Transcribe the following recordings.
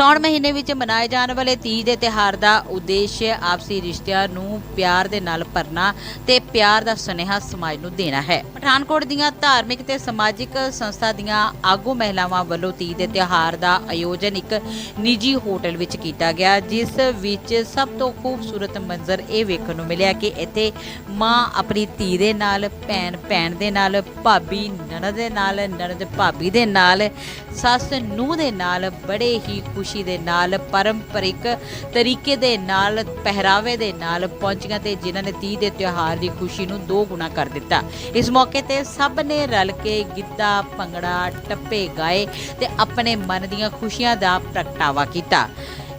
ਸਾਉਣ ਮਹੀਨੇ ਵਿੱਚ ਮਨਾਏ ਜਾਣ ਵਾਲੇ ਤੀਜ ਦੇ ਤਿਹਾਰ ਦਾ ਉਦੇਸ਼ ਆਪਸੀ ਰਿਸ਼ਤਿਆਂ ਨੂੰ ਪਿਆਰ ਦੇ ਨਾਲ ਭਰਨਾ ਤੇ ਪਿਆਰ ਦਾ ਸੁਨੇਹਾ ਸਮਾਜ ਨੂੰ ਦੇਣਾ ਹੈ। ਪਠਾਨਕੋਟ ਦੀਆਂ ਧਾਰਮਿਕ ਤੇ ਸਮਾਜਿਕ ਸੰਸਥਾ ਦੀਆਂ ਆਗੂ ਮਹਿਲਾਵਾਂ ਵੱਲੋਂ ਤੀਜ ਦੇ ਤਿਹਾਰ ਦਾ ਆਯੋਜਨ ਇੱਕ ਨਿੱਜੀ ਹੋਟਲ ਵਿੱਚ ਕੀਤਾ ਗਿਆ, ਜਿਸ ਵਿੱਚ ਸਭ ਤੋਂ ਖੂਬਸੂਰਤ ਮੰਜ਼ਰ ਇਹ ਵੇਖਣ ਨੂੰ ਮਿਲਿਆ ਕਿ ਇੱਥੇ ਮਾਂ ਆਪਣੀ ਧੀ ਦੇ ਨਾਲ, ਭੈਣ ਭੈਣ ਦੇ ਨਾਲ, ਭਾਬੀ ਨਣਦ ਦੇ ਨਾਲ, ਨਣਦ ਭਾਬੀ ਦੇ ਨਾਲ, ਸੱਸ ਨੂੰਹ ਦੇ ਨਾਲ ਬੜੇ ਹੀ ਖੁਸ਼ ਦੇ ਨਾਲ, ਪਰੰਪਰਿਕ ਤਰੀਕੇ ਦੇ ਨਾਲ, ਪਹਿਰਾਵੇ ਦੇ ਨਾਲ ਪਹੁੰਚੀਆਂ ਤੇ ਜਿਨ੍ਹਾਂ ਨੇ ਤੀਜ ਦੇ ਤਿਉਹਾਰ ਦੀ ਖੁਸ਼ੀ ਨੂੰ ਦੋ ਗੁਣਾ ਕਰ ਦਿੱਤਾ। ਇਸ ਮੌਕੇ ਤੇ ਸਭ ਨੇ ਰਲ ਕੇ ਗਿੱਧਾ, ਭੰਗੜਾ, ਟੱਪੇ ਗਾਏ ਤੇ ਆਪਣੇ ਮਨ ਦੀਆਂ ਖੁਸ਼ੀਆਂ ਦਾ ਪ੍ਰਗਟਾਵਾ ਕੀਤਾ।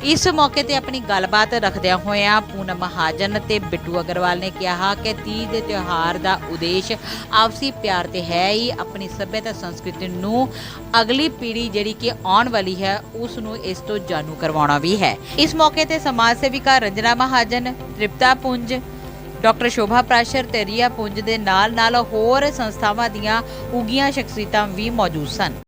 ਇਸ ਮੌਕੇ ਤੇ ਆਪਣੀ ਗੱਲਬਾਤ ਰੱਖਦਿਆਂ ਹੋਇਆਂ ਪੂਨਮ ਮਹਾਜਨ ਤੇ ਬਿੱਟੂ ਅਗਰਵਾਲ ਨੇ ਕਿਹਾ ਕਿ ਤੀਜ ਦੇ ਤਿਉਹਾਰ ਦਾ ਉਦੇਸ਼ ਆਪਸੀ ਪਿਆਰ ਤੇ ਹੈ ਹੀ, ਆਪਣੀ ਸੱਭਿਅਤਾ ਸੰਸਕ੍ਰਿਤੀ ਨੂੰ ਅਗਲੀ ਪੀੜ੍ਹੀ ਜਿਹੜੀ ਕਿ ਆਉਣ ਵਾਲੀ ਹੈ, ਉਸ ਨੂੰ ਇਸ ਤੋਂ ਜਾਣੂ ਕਰਵਾਉਣਾ ਵੀ ਹੈ। ਇਸ ਮੌਕੇ ਤੇ ਸਮਾਜ ਸੇਵਿਕਾ ਰੰਜਨਾ ਮਹਾਜਨ, ਤ੍ਰਿਪਤਾ ਪੁੰਜ, ਡਾਕਟਰ ਸ਼ੋਭਾ ਪ੍ਰਾਸ਼ਰ ਤੇ ਰੀਆ ਪੁੰਜ ਦੇ ਨਾਲ ਨਾਲ ਹੋਰ ਸੰਸਥਾਵਾਂ ਦੀਆਂ ਉਗੀਆਂ ਸ਼ਖਸੀਅਤਾਂ ਵੀ ਮੌਜੂਦ ਸਨ।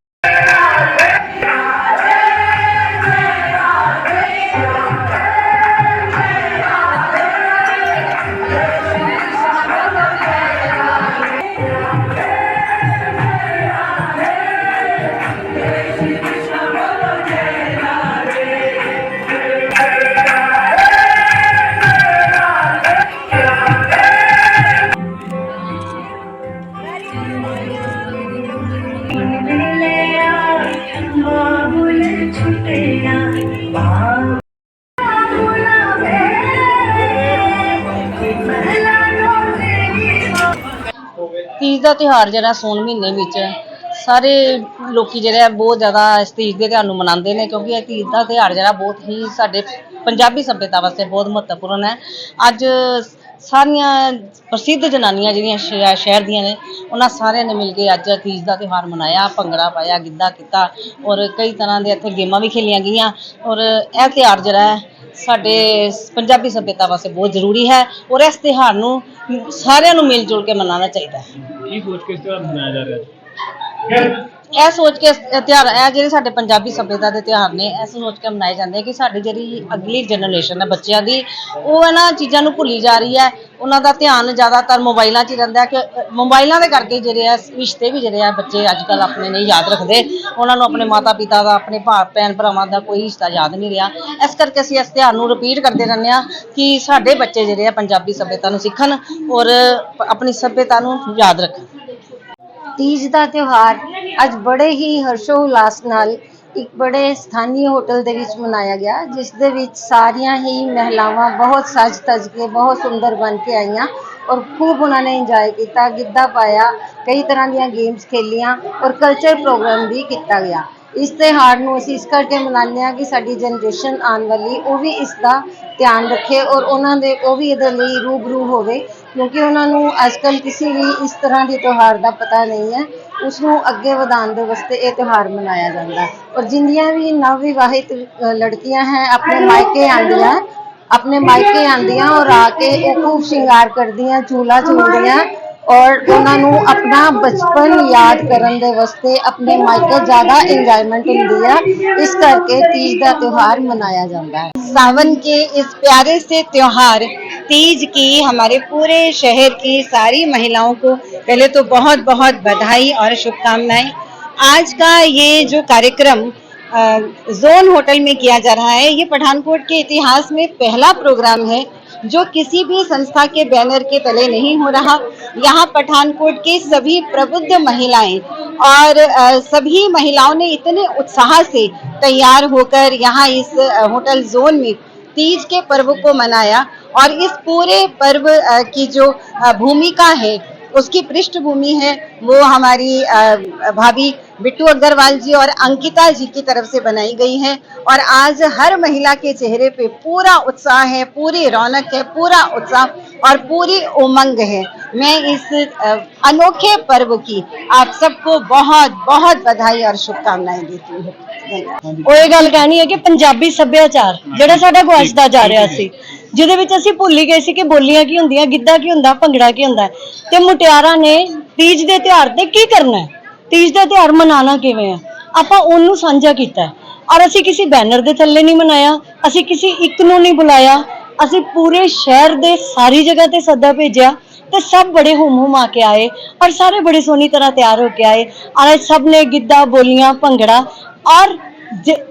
ਦਾ ਤਿਉਹਾਰ ਜਿਹੜਾ ਸੌਣ ਮਹੀਨੇ ਵਿੱਚ, ਸਾਰੇ ਲੋਕੀ ਜਿਹੜੇ ਆ ਬਹੁਤ ਜ਼ਿਆਦਾ ਇਸ ਤੀਜ ਦੇ ਤਿਉਹਾਰ ਨੂੰ ਮਨਾਉਂਦੇ ਨੇ ਕਿਉਂਕਿ ਇਹ ਤੀਜ ਦਾ ਤਿਉਹਾਰ ਜਿਹੜਾ ਬਹੁਤ ਹੀ ਸਾਡੇ ਪੰਜਾਬੀ ਸੱਭਿਅਤਾ ਵਾਸਤੇ ਬਹੁਤ ਮਹੱਤਵਪੂਰਨ ਹੈ। ਅੱਜ ਸਾਰੀਆਂ ਪ੍ਰਸਿੱਧ ਜਨਾਨੀਆਂ ਜਿਹੜੀਆਂ ਸ਼ਹਿ- ਸ਼ਹਿਰ ਦੀਆਂ ਨੇ, ਉਹਨਾਂ ਸਾਰਿਆਂ ਨੇ ਮਿਲ ਕੇ ਅੱਜ ਤੀਜ ਦਾ ਤਿਉਹਾਰ ਮਨਾਇਆ, ਭੰਗੜਾ ਪਾਇਆ, ਗਿੱਧਾ ਕੀਤਾ ਔਰ ਕਈ ਤਰ੍ਹਾਂ ਦੇ ਇੱਥੇ ਗੇਮਾਂ ਵੀ ਖੇਲੀਆਂ ਗਈਆਂ ਔਰ ਇਹ ਤਿਉਹਾਰ ਜਿਹੜਾ ਹੈ ਸਾਡੇ ਪੰਜਾਬੀ ਸੱਭਿਅਤਾ ਵਾਸਤੇ ਬਹੁਤ ਜ਼ਰੂਰੀ ਹੈ ਔਰ ਇਸ ਤਿਉਹਾਰ ਨੂੰ ਸਾਰਿਆਂ ਨੂੰ ਮਿਲ ਜੁਲ ਕੇ ਮਨਾਉਣਾ ਚਾਹੀਦਾ ਹੈ। ਕੀ ਸੋਚ ਕੇ ਇਸ ਤਿਉਹਾਰ ਮਨਾਇਆ ਜਾ ਰਿਹਾ। ਹੈ ਇਹ ਸੋਚ ਕੇ ਇਹ ਤਿਉਹਾਰ ਇਹ ਜਿਹੜੇ ਸਾਡੇ ਪੰਜਾਬੀ ਸੱਭਿਅਤਾ ਦੇ ਤਿਉਹਾਰ ਨੇ ਇਹ ਸੋਚ ਕੇ ਮਨਾਏ ਜਾਂਦੇ ਆ ਕਿ ਸਾਡੀ ਜਿਹੜੀ ਅਗਲੀ ਜਨਰੇਸ਼ਨ ਹੈ ਬੱਚਿਆਂ ਦੀ ਉਹ ਇਹਨਾਂ ਚੀਜ਼ਾਂ ਨੂੰ ਭੁੱਲੀ ਜਾ ਰਹੀ ਹੈ। ਉਹਨਾਂ ਦਾ ਧਿਆਨ ਜ਼ਿਆਦਾਤਰ ਮੋਬਾਈਲਾਂ 'ਚ ਹੀ ਰਹਿੰਦਾ ਹੈ ਕਿ ਅ, ਮੋਬਾਈਲਾਂ ਦੇ ਕਰਕੇ ਜਿਹੜੇ ਆ ਰਿਸ਼ਤੇ ਵੀ ਜਿਹੜੇ ਆ ਬੱਚੇ ਅੱਜ ਕੱਲ ਆਪਣੇ ਨਹੀਂ ਯਾਦ ਰੱਖਦੇ। ਉਹਨਾਂ ਨੂੰ ਆਪਣੇ ਮਾਤਾ ਪਿਤਾ ਦਾ ਆਪਣੇ ਭਾ ਭੈਣ ਭਰਾਵਾਂ ਦਾ ਕੋਈ ਰਿਸ਼ਤਾ ਯਾਦ ਨਹੀਂ ਰਿਹਾ। ਇਸ ਕਰਕੇ ਅਸੀਂ ਇਸ ਤਿਉਹਾਰ ਨੂੰ ਰਿਪੀਟ ਕਰਦੇ ਰਹਿੰਦੇ ਆ ਕਿ ਸਾਡੇ ਬੱਚੇ ਜਿਹੜੇ ਆ ਪੰਜਾਬੀ ਸੱਭਿਅਤਾ ਨੂੰ ਸਿੱਖਣ ਔਰ ਆਪਣੀ ਸੱਭਿਅਤਾ ਨੂੰ ਯਾਦ ਰੱਖਣ। ਤੀਜ ਦਾ ਤਿਉਹਾਰ ਅੱਜ ਬੜੇ ਹੀ ਹਰਸ਼ੋ ਉਲਾਸ ਨਾਲ ਇੱਕ ਬੜੇ ਸਥਾਨੀ ਹੋਟਲ ਦੇ ਵਿੱਚ ਮਨਾਇਆ ਗਿਆ, ਜਿਸ ਦੇ ਵਿੱਚ ਸਾਰੀਆਂ ਹੀ ਮਹਿਲਾਵਾਂ ਬਹੁਤ ਸਜ ਧਜ ਕੇ, ਬਹੁਤ ਸੁੰਦਰ ਬਣ ਕੇ ਆਈਆਂ ਔਰ ਖੂਬ ਉਹਨਾਂ ਨੇ ਇੰਜੋਏ ਕੀਤਾ, ਗਿੱਧਾ ਪਾਇਆ, ਕਈ ਤਰ੍ਹਾਂ ਦੀਆਂ ਗੇਮਸ ਖੇਲੀਆਂ ਔਰ ਕਲਚਰ ਪ੍ਰੋਗਰਾਮ ਵੀ ਕੀਤਾ ਗਿਆ। ਇਸ ਤਿਉਹਾਰ ਨੂੰ ਅਸੀਂ ਇਸ ਕਰਕੇ ਮਨਾਉਂਦੇ ਹਾਂ ਕਿ ਸਾਡੀ ਜਨਰੇਸ਼ਨ ਆਉਣ ਵਾਲੀ ਉਹ ਵੀ ਇਸ ਦਾ ਧਿਆਨ ਰੱਖੇ ਔਰ ਉਹਨਾਂ ਦੇ, ਉਹ ਵੀ ਇਹਦੇ ਲਈ ਰੂਬਰੂ ਹੋਵੇ ਕਿਉਂਕਿ ਉਹਨਾਂ ਨੂੰ ਅੱਜ ਕੱਲ੍ਹ ਕਿਸੇ ਵੀ ਇਸ ਤਰ੍ਹਾਂ ਦੇ ਤਿਉਹਾਰ ਦਾ ਪਤਾ ਨਹੀਂ ਹੈ ਉਸ ਨੂੰ ਅੱਗੇ ਵਧਾਉਣ ਦੇ ਵਾਸਤੇ ਇਹ ਤਿਉਹਾਰ ਮਨਾਇਆ ਜਾਂਦਾ ਔਰ ਜਿੰਨੀਆਂ ਵੀ ਨਵ ਵਿਵਾਹਿਤ ਲੜਕੀਆਂ ਹੈ, ਆਪਣੇ ਮਾਇਕੇ ਆਉਂਦੀਆਂ, ਆਪਣੇ ਮਾਇਕੇ ਆਉਂਦੀਆਂ ਔਰ ਆ ਕੇ ਇਹ ਖੂਬ ਸ਼ਿੰਗਾਰ ਕਰਦੀਆਂ, ਝੂਲਾ ਝੂਲਦੀਆਂ ਔਰ ਉਹਨਾਂ ਨੂੰ ਆਪਣਾ ਬਚਪਨ ਯਾਦ ਕਰਨ ਦੇ ਵਾਸਤੇ ਆਪਣੇ ਮਾਇਕੇ ਜ਼ਿਆਦਾ ਇੰਜੋਇਮੈਂਟ ਹੁੰਦੀ ਹੈ ਇਸ ਕਰਕੇ ਤੀਜ ਦਾ ਤਿਉਹਾਰ ਮਨਾਇਆ ਜਾਂਦਾ ਹੈ। ਸਾਵਨ ਕੇ ਇਸ ਪਿਆਰੇ ਸੇ ਤਿਉਹਾਰ तीज की, हमारे पूरे शहर की सारी महिलाओं को पहले तो बहुत बहुत बधाई और शुभकामनाएँ। आज का ये जो कार्यक्रम जोन होटल में किया जा रहा है, ये पठानकोट के इतिहास में पहला प्रोग्राम है, जो किसी भी संस्था के बैनर के तले नहीं हो रहा। यहाँ पठानकोट के सभी प्रबुद्ध महिलाएँ और सभी महिलाओं ने इतने उत्साह से तैयार होकर यहाँ इस होटल जोन में, तीज के पर्व को मनाया। और इस पूरे पर्व अ, की जो अ, भूमिका है उसकी पृष्ठभूमि है वो हमारी अ, भाभी बिट्टू अग्रवाल जी और अंकिता जी की तरफ से बनाई गई है और आज हर महिला के चेहरे पे पूरा उत्साह है पूरी रौनक है पूरा उत्साह और पूरी उमंग है मैं इस अ, अनोखे पर्व की आप सबको बहुत बहुत बधाई और शुभकामनाएं देती हूँ धन्यवाद। ਉਹ ਇਹ ਗੱਲ ਕਹਿਣੀ ਹੈ ਕਿ ਪੰਜਾਬੀ ਸੱਭਿਆਚਾਰ ਜਿਹੜਾ ਸਾਡਾ ਗੁਆਚਦਾ ਜਾ ਰਿਹਾ ਸੀ ਜਿਹਦੇ ਵਿੱਚ ਅਸੀਂ ਭੁੱਲ ਹੀ ਗਏ ਸੀ ਕਿ ਬੋਲੀਆਂ ਕੀ ਹੁੰਦੀਆਂ, ਗਿੱਧਾ ਕੀ ਹੁੰਦਾ, ਭੰਗੜਾ ਕੀ ਹੁੰਦਾ। ਤੇ ਮੁਟਿਆਰਾਂ ਨੇ ਤੀਜ ਦੇ ਤਿਉਹਾਰ ਤੇ ਕੀ ਕਰਨਾ ਹੈ? ਤੀਜ ਦਾ ਤਿਉਹਾਰ ਮਨਾਉਣਾ ਕਿਵੇਂ ਹੈ? ਆਪਾਂ ਉਹਨੂੰ ਸਾਂਝਾ ਕੀਤਾ ਔਰ ਅਸੀਂ ਕਿਸੇ ਬੈਨਰ ਦੇ ਥੱਲੇ ਨਹੀਂ ਮਨਾਇਆ, ਅਸੀਂ ਕਿਸੇ ਇੱਕ ਨੂੰ ਨਹੀਂ ਬੁਲਾਇਆ। ਅਸੀਂ ਪੂਰੇ ਸ਼ਹਿਰ ਦੇ ਸਾਰੀ ਜਗ੍ਹਾ ਤੇ ਸੱਦਾ ਭੇਜਿਆ ਤੇ ਸਭ ਬੜੇ ਹੁਮ ਹੁਮ ਆ ਕੇ ਆਏ ਔਰ ਸਾਰੇ ਬੜੇ ਸੋਹਣੀ ਤਰ੍ਹਾਂ ਤਿਆਰ ਹੋ ਕੇ ਆਏ। ਔਰ ਸਭ ਨੇ ਗਿੱਧਾ, ਬੋਲੀਆਂ, ਭੰਗੜਾ ਔਰ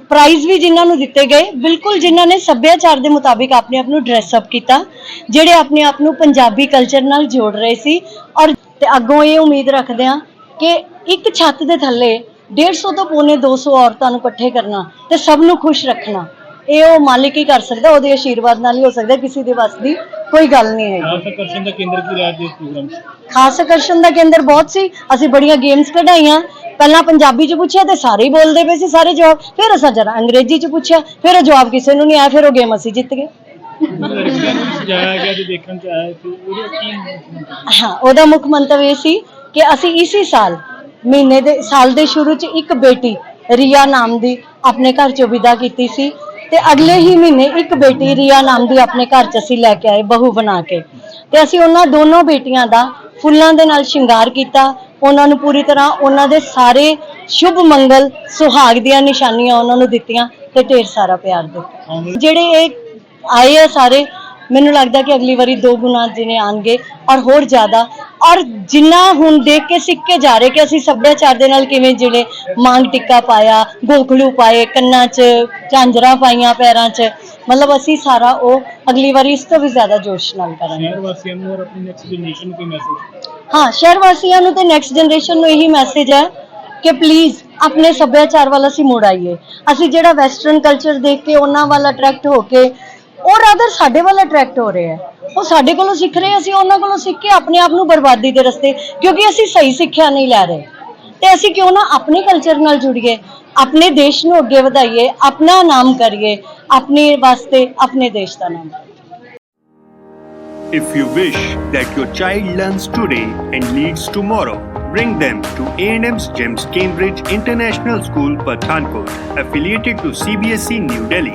ਪ੍ਰਾਈਜ਼ ਵੀ ਜਿਨ੍ਹਾਂ ਨੂੰ ਦਿੱਤੇ ਗਏ ਬਿਲਕੁਲ ਜਿਨ੍ਹਾਂ ਨੇ ਸੱਭਿਆਚਾਰ ਦੇ ਮੁਤਾਬਿਕ ਆਪਣੇ ਆਪ ਨੂੰ ਡਰੈਸ ਅਪ ਕੀਤਾ ਜਿਹੜੇ ਆਪਣੇ ਆਪ ਨੂੰ ਪੰਜਾਬੀ ਕਲਚਰ ਨਾਲ ਜੋੜ ਰਹੇ ਸੀ ਔਰ ਤੇ ਅੱਗੋਂ ਇਹ ਉਮੀਦ ਰੱਖਦੇ ਹਾਂ ਕਿ ਇੱਕ ਛੱਤ ਦੇ ਥੱਲੇ 150 ਤੋਂ ਪੌਣੇ 200 ਔਰਤਾਂ ਨੂੰ ਇਕੱਠੇ ਕਰਨਾ ਤੇ ਸਭ ਨੂੰ ਖੁਸ਼ ਰੱਖਣਾ ਇਹ ਉਹ ਮਾਲਿਕ ਹੀ ਕਰ ਸਕਦਾ ਉਹਦੇ ਆਸ਼ੀਰਵਾਦ ਨਾਲ ਹੀ ਹੋ ਸਕਦਾ ਕਿਸੇ ਦੇ ਵੱਸ ਦੀ ਕੋਈ ਗੱਲ ਨਹੀਂ ਹੈ ਖਾਸ ਆਕਰਸ਼ਣ ਦਾ ਕੇਂਦਰ ਕੀ ਰਿਹਾ ਜੀ ਪ੍ਰੋਗਰਾਮ ਖਾਸ ਆਕਰਸ਼ਣ ਦਾ ਕੇਂਦਰ ਬਹੁਤ ਸੀ ਅਸੀਂ ਬੜੀਆਂ ਗੇਮਸ ਕਢਾਈਆਂ ਪਹਿਲਾਂ ਪੰਜਾਬੀ ਚ ਪੁੱਛਿਆ ਤੇ ਸਾਰੇ ਹੀ ਬੋਲਦੇ ਪਏ ਸੀ, ਸਾਰੇ ਜਵਾਬ। ਫਿਰ ਅਸਾਂ ਜਰਾ ਅੰਗਰੇਜ਼ੀ ਚ ਪੁੱਛਿਆ, ਫਿਰ ਉਹ ਜਵਾਬ ਕਿਸੇ ਨੂੰ ਨਹੀਂ ਆਇਆ, ਫਿਰ ਉਹ ਗੇਮ ਅਸੀਂ ਜਿੱਤ ਗਏ। ਲੜਕੀਆਂ ਨੂੰ ਸਜਾਇਆ ਗਿਆ ਤੇ ਦੇਖਣ 'ਚ ਆਇਆ ਸੀ ਉਹਦੇ ਕੀ ਹਾਂ, ਉਹਦਾ ਮੁੱਖ ਮੰਤਵ ਇਹ ਸੀ ਕਿ ਅਸੀਂ ਇਸੇ ਸਾਲ, ਮਹੀਨੇ ਦੇ, ਸਾਲ ਦੇ ਸ਼ੁਰੂ ਚ ਇੱਕ ਬੇਟੀ, ਰੀਆ ਨਾਮ ਦੀ, ਆਪਣੇ ਘਰ ਚੋਂ ਵਿਦਾ ਕੀਤੀ ਸੀ। ਤੇ ਅਗਲੇ ਹੀ ਮਹੀਨੇ ਇੱਕ ਬੇਟੀ, ਰੀਆ ਨਾਮ ਦੀ ਆਪਣੇ ਘਰ ਚ ਅਸੀਂ ਲੈ ਕੇ ਆਏ, ਬਹੂ ਬਣਾ ਕੇ। ਤੇ ਅਸੀਂ ਉਹਨਾਂ ਦੋਨੋਂ ਬੇਟੀਆਂ ਦਾ ਫੁੱਲਾਂ ਦੇ ਨਾਲ ਸ਼ਿੰਗਾਰ ਕੀਤਾ ਉਹਨਾਂ ਨੂੰ ਪੂਰੀ ਤਰ੍ਹਾਂ ਉਹਨਾਂ ਦੇ ਸਾਰੇ ਸ਼ੁਭ ਮੰਗਲ ਸੁਹਾਗ ਦੀਆਂ ਨਿਸ਼ਾਨੀਆਂ ਉਹਨਾਂ ਨੂੰ ਦਿੱਤੀਆਂ ਤੇ ਢੇਰ ਸਾਰਾ ਪਿਆਰ ਦਿੱਤਾ। ਜਿਹੜੇ ਇਹ ਆਏ ਆ ਸਾਰੇ ਮੈਨੂੰ ਲੱਗਦਾ ਕਿ ਅਗਲੀ ਵਾਰੀ ਦੋ ਗੁਣਾ ਜਿਹਨੇ ਆਣਗੇ ਔਰ ਹੋਰ ਜ਼ਿਆਦਾ ਔਰ ਜਿੰਨਾ ਹੁਣ ਦੇਖ ਕੇ ਸਿੱਖ ਕੇ ਜਾ ਰਹੇ ਕਿ ਅਸੀਂ ਸੱਭਿਆਚਾਰ ਦੇ ਨਾਲ ਕਿਵੇਂ ਜਿਹੜੇ ਮਾਂਗ ਟਿੱਕਾ ਪਾਇਆ ਗੋਖਲੂ ਪਾਏ ਕੰਨਾਂ 'ਚ ਝਾਂਜਰਾਂ ਪਾਈਆਂ ਪੈਰਾਂ 'ਚ ਮਤਲਬ ਅਸੀਂ ਸਾਰਾ ਉਹ ਅਗਲੀ ਵਾਰੀ ਇਸ ਤੋਂ ਵੀ ਜ਼ਿਆਦਾ ਜੋਸ਼ ਨਾਲ ਕਰਾਂਗੇ। ਸ਼ਹਿਰ ਵਾਸੀਆਂ ਨੂੰ ਔਰ ਆਪਣੀ ਨੈਕਸਟ ਜਨਰੇਸ਼ਨ ਨੂੰ ਕੋਈ ਮੈਸੇਜ ਹਾਂ ਸ਼ਹਿਰ ਵਾਸੀਆਂ ਨੂੰ ਤੇ ਨੈਕਸਟ ਜਨਰੇਸ਼ਨ ਨੂੰ ਇਹੀ ਮੈਸੇਜ ਹੈ ਕਿ ਪਲੀਜ਼ ਆਪਣੇ ਸੱਭਿਆਚਾਰ ਵੱਲ ਅਸੀਂ ਮੁੜ ਆਈਏ। ਅਸੀਂ ਜਿਹੜਾ ਵੈਸਟਰਨ ਕਲਚਰ ਦੇਖ ਕੇ ਉਹਨਾਂ ਵੱਲ ਅਟਰੈਕਟ ਹੋ ਕੇ ਉਹ ਰਾਦਰ ਸਾਡੇ ਵੱਲ ਅਟਰੈਕਟ ਹੋ ਰਹੇ ਆ ਉਹ ਸਾਡੇ ਕੋਲੋਂ ਸਿੱਖ ਰਹੇ ਅਸੀਂ ਉਹਨਾਂ ਕੋਲੋਂ ਸਿੱਖ ਕੇ ਆਪਣੇ ਆਪ ਨੂੰ ਬਰਬਾਦੀ ਦੇ ਰਸਤੇ ਕਿਉਂਕਿ ਅਸੀਂ ਸਹੀ ਸਿੱਖਿਆ ਨਹੀਂ ਲੈ ਰਹੇ ਤੇ ਅਸੀਂ ਕਿਉਂ ਨਾ ਆਪਣੇ ਕਲਚਰ ਨਾਲ ਜੁੜੀਏ ਆਪਣੇ ਦੇਸ਼ ਨੂੰ ਅੱਗੇ ਵਧਾਈਏ ਆਪਣਾ ਨਾਮ ਕਰੀਏ ਆਪਣੇ ਵਾਸਤੇ ਆਪਣੇ ਦੇਸ਼ ਦਾ ਨਾਮ If you wish that your child learns today and leads tomorrow, bring them to A&M's GEMS Cambridge International School, Pathankot, affiliated to CBSE E New Delhi.